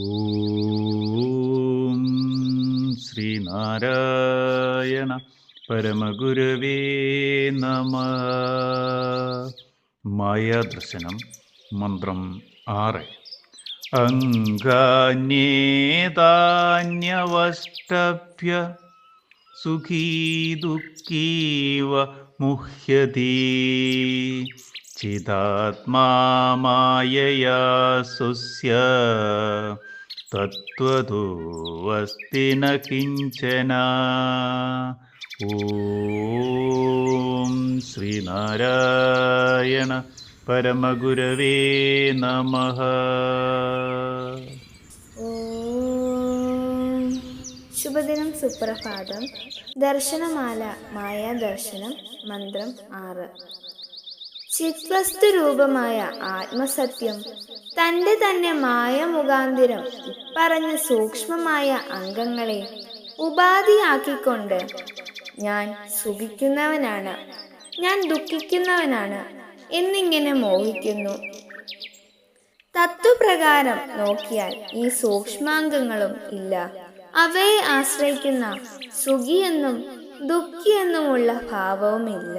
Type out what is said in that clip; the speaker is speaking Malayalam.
ഓം ശ്രീനാരായണ പരമഗുരവേ നമ. മായാദർശനം മന്ത്രം ആറ്. അംഗാന്യേതാന്യവഷ്ടഭ്യ സുഖീ ദുഃഖീവ മുഹ്യതി. ചിതാത്മാ മായയാ സുസ്യ തത്വതോ നിഞ്ചന ഓം ശ്രീനാരായണ പരമഗുരവേ നമഃ. ശുഭദിനം സുപ്രഭാതം ദർശനമാല മായാദർശനം മന്ത്രം ആറ് ചിത്വസ്തു രൂപമായ ആത്മസത്യം തന്റെ തന്നെ മായ മുഖാന്തിരം ഇപ്പറഞ്ഞ സൂക്ഷ്മമായ അംഗങ്ങളെ ഉപാധിയാക്കിക്കൊണ്ട് ഞാൻ സുഖിക്കുന്നവനാണ് ഞാൻ ദുഃഖിക്കുന്നവനാണ് എന്നിങ്ങനെ മോഹിക്കുന്നു. തത്വപ്രകാരം നോക്കിയാൽ ഈ സൂക്ഷ്മാംഗങ്ങളും ഇല്ല. അവയെ ആശ്രയിക്കുന്ന സുഖിയെന്നും ദുഃഖിയെന്നുമുള്ള ഭാവവുമില്ല.